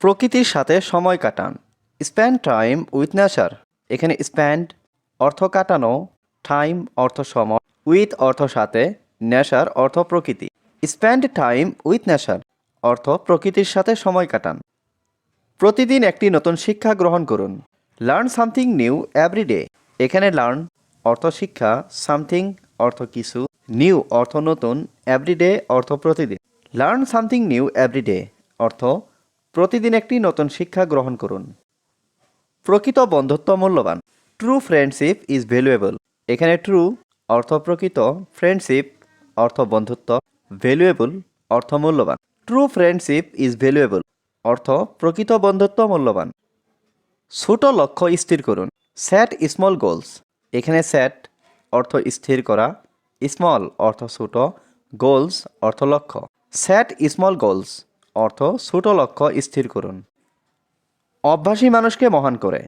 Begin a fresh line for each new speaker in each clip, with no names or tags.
প্রকৃতির সাথে সময় কাটান। Spend time with nature. এখানে স্প্যান্ড অর্থ কাটানো, টাইম, অর্থ সময়, উইথ, অর্থ সাথে নেশার অর্থ প্রকৃতি। স্প্যান্ড টাইম উইথ নেশার অর্থ প্রকৃতির সাথে সময় কাটান। প্রতিদিন একটি নতুন শিক্ষা গ্রহণ করুন। লার্ন সামথিং নিউ এভরিডে এখানে লার্ন, অর্থ শিক্ষা, সামথিং, অর্থ কিছু, নিউ, অর্থ নতুন এভরিডে অর্থ প্রতিদিন। লার্ন সামথিং নিউ এভরিডে অর্থ প্রতিদিন একটি নতুন শিক্ষা গ্রহণ করুন। প্রকৃত বন্ধুত্ব মূল্যবান। ট্রু ফ্রেন্ডশিপ ইজ ভ্যালুয়েবল এখানে ট্রু অর্থ প্রকৃত ফ্রেন্ডশিপ অর্থ বন্ধুত্ব ভ্যালুয়েবল অর্থ মূল্যবান। ট্রু ফ্রেন্ডশিপ ইজ ভ্যালুয়েবল অর্থ প্রকৃত বন্ধুত্ব মূল্যবান। ছোট লক্ষ্য স্থির করুন। স্যাট স্মল গোলস এখানে স্যাট অর্থ স্থির করা স্মল অর্থ ছোট গোলস অর্থ লক্ষ্য। স্যাট স্মল গোলস অর্থ ছোট লক্ষ্য স্থির করুন। অভ্যাসী মানুষকে মহান করে।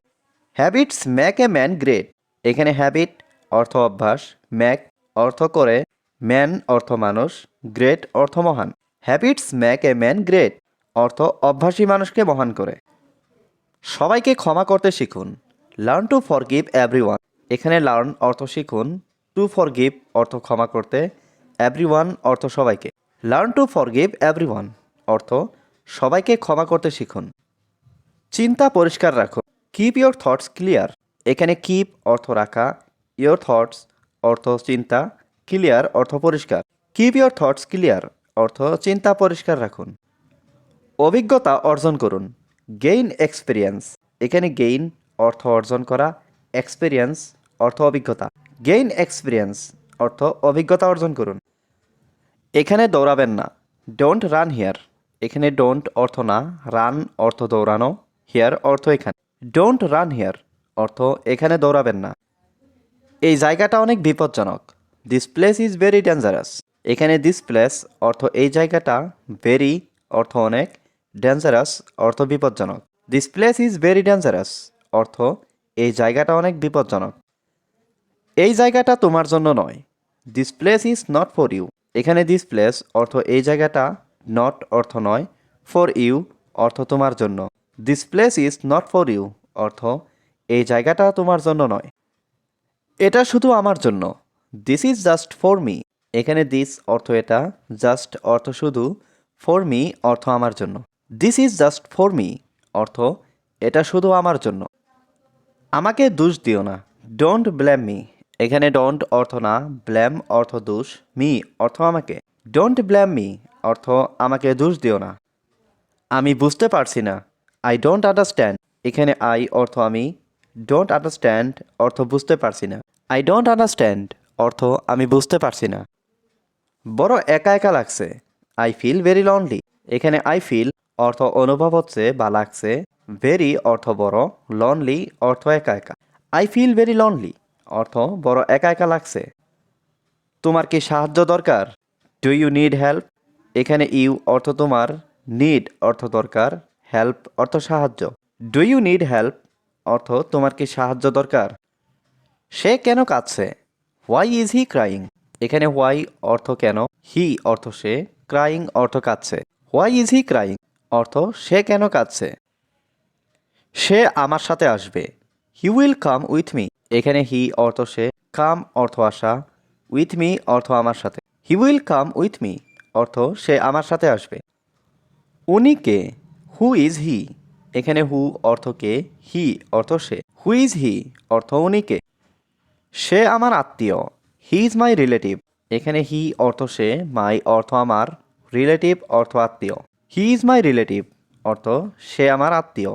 Habits make a man great এখানে হ্যাবিট অর্থ অভ্যাস ম্যাক অর্থ করে ম্যান অর্থ মানুষ গ্রেট অর্থ মহান। Habits make a man great অর্থ অভ্যাসী মানুষকে মহান করে। সবাইকে ক্ষমা করতে শিখুন। লার্ন টু ফরগিভ এভরিওয়ান এখানে লার্ন অর্থ শিখুন। টু ফরগিভ অর্থ ক্ষমা করতে। এভরিওয়ান অর্থ সবাইকে। লার্ন টু ফরগিভ এভরিওয়ান অর্থ, সবাইকে ক্ষমা করতে শিখুন। চিন্তা পরিষ্কার রাখো কিপ ইয়োর থটস ক্লিয়ার এখানে কিপ অর্থ রাখা ইয়োর থটস অর্থ চিন্তা ক্লিয়ার অর্থ পরিষ্কার। কিপ ইয়োর থটস ক্লিয়ার অর্থ চিন্তা পরিষ্কার রাখুন। অভিজ্ঞতা অর্জন করুন। গেইন এক্সপিরিয়েন্স এখানে গেইন অর্থ অর্জন করা এক্সপিরিয়েন্স অর্থ অভিজ্ঞতা। গেইন এক্সপিরিয়েন্স অর্থ অভিজ্ঞতা অর্জন করুন। এখানে দৌড়াবেন না। ডোন্ট রান হিয়ার এখানে ডোন্ট অর্থ না রান অর্থ দৌড়ানো হিয়ার অর্থ এখানে। ডোন্ট রান হিয়ার অর্থ এখানে দৌড়াবেন না। এই জায়গাটা অনেক বিপজ্জনক। This place is very dangerous এখানে দিস প্লেস অর্থ এই জায়গাটা ভেরি অর্থ অনেক ডেঞ্জারাস অর্থ বিপজ্জনক। This place is very dangerous অর্থ এই জায়গাটা অনেক বিপজ্জনক। এই জায়গাটা তোমার জন্য নয়। This place is not for you এখানে দিস প্লেস অর্থ এই জায়গাটা নট অর্থ নয় ফর ইউ অর্থ তোমার জন্য। This place is not for you অর্থ এই জায়গাটা তোমার জন্য নয়। এটা শুধু আমার জন্য। This is just for me এখানে দিস অর্থ এটা জাস্ট অর্থ শুধু ফর মি অর্থ আমার জন্য। This is just for me অর্থ এটা শুধু আমার জন্য। আমাকে দোষ দিও না। ডোন্ট ব্ল্যাম মি এখানে ডোন্ট অর্থ না ব্ল্যাম অর্থ দোষ মি অর্থ আমাকে। ডোন্ট ব্ল্যাম মি অর্থ আমাকে দোষ দিও না। আমি বুঝতে পারছি না। আই ডোন্ট আন্ডারস্ট্যান্ড এখানে আই অর্থ আমি ডোন্ট আন্ডারস্ট্যান্ড অর্থ বুঝতে পারছি না। আই ডোন্ট আন্ডারস্ট্যান্ড অর্থ আমি বুঝতে পারছি না। বড় একা একা লাগছে। আই ফিল ভেরি লনলি এখানে আই ফিল অর্থ অনুভব হচ্ছে বা লাগছে। ভেরি অর্থ বড়। লনলি অর্থ একা একা। আই ফিল ভেরি লনলি অর্থ বড় একা একা লাগছে। তোমার কি সাহায্য দরকার? ডু ইউ নিড হেল্প এখানে ইউ অর্থ তোমার নিড অর্থ দরকার হেল্প অর্থ সাহায্য। ডু ইউ নিড হেল্প অর্থ তোমার কি সাহায্য দরকার? সে কেন কাঁদছে? হোয়াই ইজ হি ক্রাইং এখানে হোয়াই অর্থ কেন? হি অর্থ সে ক্রাইং অর্থ কাঁদছে। হোয়াই ইজ হি ক্রাইং অর্থ সে কেন কাঁদছে? সে আমার সাথে আসবে। He will come with me এখানে হি অর্থ সে কাম অর্থ আসা উইথ মি অর্থ আমার সাথে। He will come with me অর্থ সে আমার সাথে আসবে। উনি কে? হু ইজ হি এখানে হু অর্থ কে? হি অর্থ সে। হু ইজ হি অর্থ উনি কে? সে আমার আত্মীয়। হি ইজ মাই রিলেটিভ এখানে হি অর্থ সে মাই অর্থ আমার রিলেটিভ অর্থ আত্মীয়। হি ইজ মাই রিলেটিভ অর্থ সে আমার আত্মীয়।